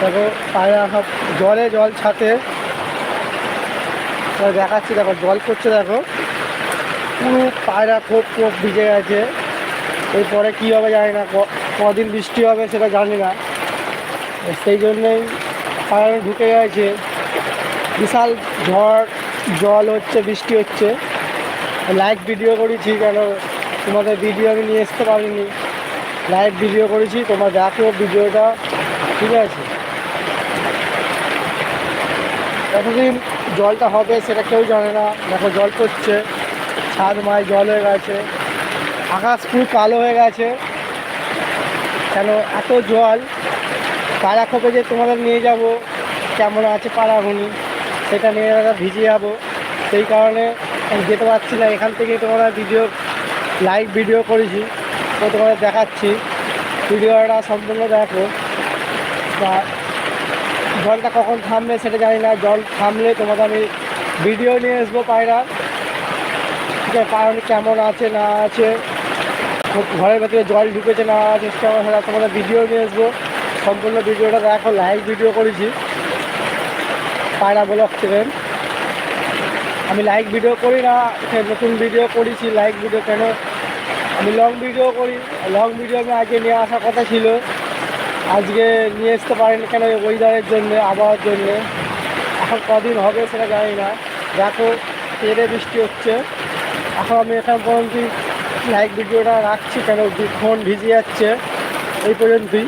দেখো পায়রা সব জলে জল ছাতে। দেখাচ্ছি, দেখো, জল করছে দেখো। পুরো পায়রা খোপ খোপ ভিজে গেছে। এরপরে কী হবে জানি না কদিন বৃষ্টি হবে সেটা জানি না। সেই জন্যই পায়রা ঢুকে গেছে। বিশাল ঝড়, জল হচ্ছে, বৃষ্টি হচ্ছে। লাইভ ভিডিও করেছি কেন? তোমাদের ভিডিও আমি নিয়ে আসতে পারিনি। লাইভ ভিডিও করেছি, তোমরা দেখো ভিডিওটা, ঠিক আছে? কতদিন জলটা হবে সেটা কেউ জানে না। দেখো জল পড়ছে, ছাদ মায় জল হয়ে গেছে, আকাশ পুরো কালো হয়ে গেছে। কেন এত জল? পাড়া খোপে যে তোমাদের নিয়ে যাব? কেমন আছে পাড়াগুনি সেটা নিয়ে আমরা ভিজে যাব। সেই কারণে আমি যেতে পারছি না। এখান থেকে তোমরা ভিডিও লাইভ ভিডিও করেছি, তো তোমাদের দেখাচ্ছি। ভিডিওটা সম্পূর্ণ দেখো। বা জলটা কখন থামবে সেটা জানি না, জল থামলে তোমাদের আমি ভিডিও নিয়ে আসব পায়রা। পায়রা কেমন আছে, না আছে? ঘরের ভেতরে জল ঢুকেছে, না আছে, সেটা সেটা তোমাদের ভিডিও নিয়ে আসব। সম্পূর্ণ ভিডিওটা দেখো লাইভ ভিডিও করেছি। পায়রা ব্লক থেকে আমি লাইক ভিডিও করি না নতুন ভিডিও করেছি লাইক ভিডিও কেন? আমি লং ভিডিও করি। লং ভিডিও আমি আগে নিয়ে আসার কথা ছিল। আজকে নিয়ে আসতে পারেন কেন ওয়েদারের জন্যে, আবহাওয়ার জন্যে? এখন কদিন হবে সেটা জানি না। দেখো তেরে বৃষ্টি হচ্ছে। এখন আমি এখন পর্যন্ত লাইক ভিডিওটা রাখছি কেন? ফোন ভিজে যাচ্ছে এই পর্যন্তই।